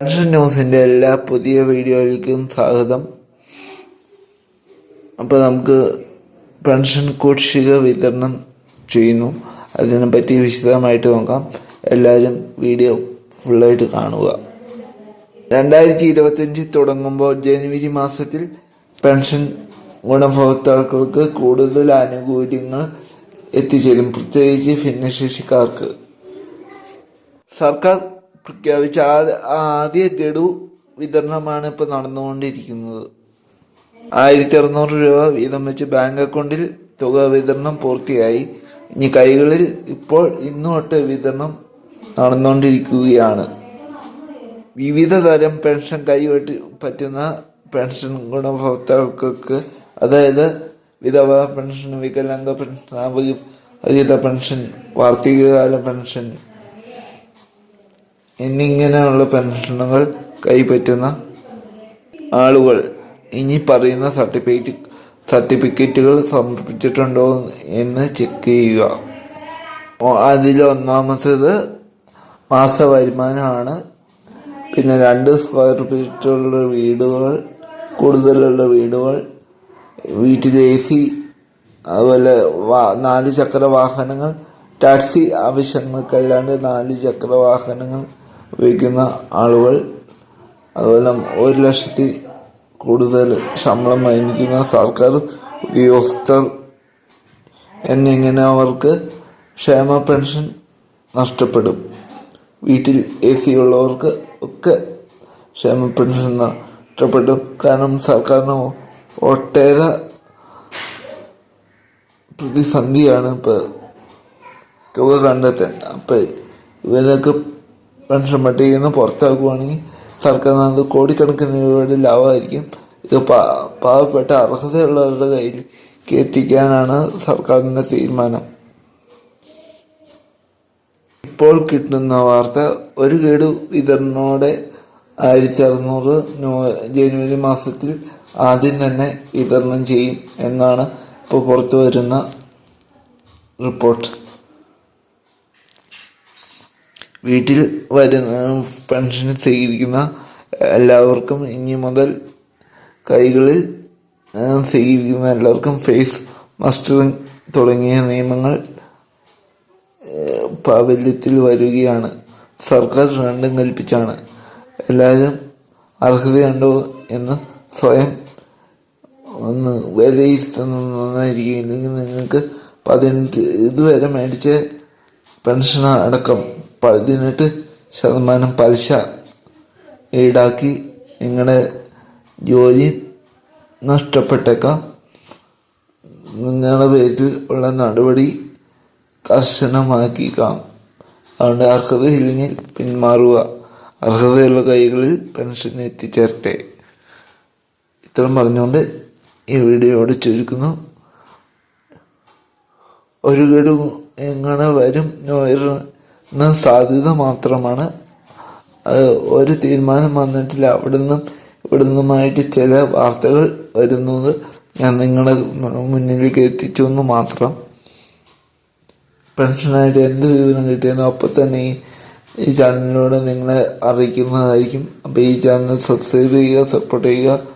Pension ന്യൂസിന്റെ എല്ലാ പുതിയ വീഡിയോയിലേക്കും സ്വാഗതം. അപ്പോൾ നമുക്ക് പെൻഷൻ കുടിശ്ശിക വിതരണം ചെയ്യുന്നു. അതിനെ പറ്റി വിശദമായിട്ട് നോക്കാം. എല്ലാവരും വീഡിയോ ഫുള്ളായിട്ട് കാണുക. രണ്ടായിരത്തി ഇരുപത്തഞ്ച് തുടങ്ങുമ്പോൾ ജനുവരി മാസത്തിൽ പെൻഷൻ ഗുണഭോക്താക്കൾക്ക് കൂടുതൽ ആനുകൂല്യങ്ങൾ എത്തിച്ചേരും. പ്രത്യേകിച്ച് ഭിന്നശേഷിക്കാർക്ക്. സർക്കാർ പ്രഖ്യാപിച്ച ആദ്യ ഗഡു വിതരണമാണ് ഇപ്പോൾ നടന്നുകൊണ്ടിരിക്കുന്നത്. ആയിരത്തി അറുന്നൂറ് രൂപ വീതം വെച്ച് ബാങ്ക് അക്കൗണ്ടിൽ തുക വിതരണം പൂർത്തിയായി. ഇനി കൈകളിൽ ഇപ്പോൾ ഇന്നുതൊട്ട് വിതരണം നടന്നുകൊണ്ടിരിക്കുകയാണ്. വിവിധ തരം പെൻഷൻ കൈവട്ടി പറ്റുന്ന പെൻഷൻ ഗുണഭോക്താക്കൾക്ക് അതായത് വിധവ പെൻഷൻ വികലാംഗ പെൻഷൻ അവിഹിത പെൻഷൻ വാർത്തകാല പെൻഷൻ എന്നിങ്ങനെയുള്ള പെൻഷനുകൾ കൈപ്പറ്റുന്ന ആളുകൾ ഇനി പറയുന്ന സർട്ടിഫിക്കറ്റ് സർട്ടിഫിക്കറ്റുകൾ സമർപ്പിച്ചിട്ടുണ്ടോ എന്ന് ചെക്ക് ചെയ്യുക. അതിലൊന്നാമത്തേത് മാസ വരുമാനമാണ്. പിന്നെ രണ്ട് സ്ക്വയർ ഫീറ്റുള്ള വീടുകൾ കൂടുതലുള്ള വീടുകൾ വീട്ടിൽ എ സി അതുപോലെ നാല് ചക്ര വാഹനങ്ങൾ ടാക്സി ആവശ്യങ്ങൾക്കല്ലാണ്ട് നാല് ചക്ര വാഹനങ്ങൾ ഉപയോഗിക്കുന്ന ആളുകൾ അതുപോലെ ഒരു ലക്ഷത്തി കൂടുതൽ ശമ്പളം വാങ്ങിക്കുന്ന സർക്കാർ ഉദ്യോഗസ്ഥർ എന്നിങ്ങനെ അവർക്ക് ക്ഷേമ പെൻഷൻ നഷ്ടപ്പെടും. വീട്ടിൽ എ സി ഉള്ളവർക്ക് ഒക്കെ ക്ഷേമ പെൻഷൻ നഷ്ടപ്പെടും. കാരണം സർക്കാരിന് ഒട്ടേറെ പ്രതിസന്ധിയാണ് ഇപ്പോൾ തുക കണ്ടെത്താൻ അപ്പം ഇവരൊക്കെ പട്ടികയിൽ നിന്ന് പുറത്താക്കുവാണെങ്കിൽ സർക്കാരിന് അത് കോടിക്കണക്കിന് രൂപയുടെ ലാഭമായിരിക്കും. ഇത് പാ പാവപ്പെട്ട അർഹതയുള്ളവരുടെ കയ്യിലേക്ക് എത്തിക്കാനാണ് സർക്കാരിന്റെ തീരുമാനം. ഇപ്പോൾ കിട്ടുന്ന വാർത്ത ഒരു ഗഡു വിതരണോടെ ആയിരത്തി അറുന്നൂറ് ജനുവരി മാസത്തിൽ ആദ്യം തന്നെ വിതരണം ചെയ്യും എന്നാണ് ഇപ്പോൾ പുറത്തു വരുന്ന റിപ്പോർട്ട്. വീട്ടിൽ വരുന്ന പെൻഷൻ സ്വീകരിക്കുന്ന എല്ലാവർക്കും ഇനി മുതൽ കൈകളിൽ സ്വീകരിക്കുന്ന എല്ലാവർക്കും ഫേസ് മസ്റ്ററിങ് തുടങ്ങിയ നിയമങ്ങൾ പ്രാബല്യത്തിൽ വരികയാണ്. സർക്കാർ രണ്ടും കൽപ്പിച്ചാണ്. എല്ലാവരും അർഹതയുണ്ടോ എന്ന് സ്വയം ഒന്ന് വിലയിരുത്തുന്നതായിരിക്കും ഇല്ലെങ്കിൽ നിങ്ങൾക്ക് പതിനെട്ട് ഇതുവരെ മേടിച്ച പെൻഷൻ അടക്കം പതിനെട്ട് ശതമാനം പലിശ ഈടാക്കി നിങ്ങളുടെ ജോലി നഷ്ടപ്പെട്ടേക്കാം. നിങ്ങളുടെ പേരിൽ ഉള്ള നടപടി കർശനമാക്കിക്കാം അതുകൊണ്ട് അർഹതയില്ലെങ്കിൽ പിന്മാറുക. അർഹതയുള്ള കൈകളിൽ പെൻഷൻ എത്തിച്ചേർത്തെ. ഇത്രയും പറഞ്ഞുകൊണ്ട് ഈ വീഡിയോയോട് ചുരുക്കുന്നു. ഒരു ഗഡു എങ്ങനെ വരും എന്ന സാധ്യത മാത്രമാണ്. ഒരു തീരുമാനം വന്നിട്ടില്ല. അവിടുന്നും ഇവിടുന്നുമായിട്ട് ചില വാർത്തകൾ വരുന്നത് ഞാൻ നിങ്ങളുടെ മുന്നിലേക്ക് എത്തിച്ചു എന്ന് മാത്രം. പെൻഷനായിട്ട് എന്ത് വിവരം കിട്ടിയെന്നോ അപ്പോൾ തന്നെ ഈ ചാനലിലൂടെ നിങ്ങളെ അറിയിക്കുന്നതായിരിക്കും. അപ്പോൾ ഈ ചാനൽ സബ്സ്ക്രൈബ് ചെയ്യുക സപ്പോർട്ട് ചെയ്യുക.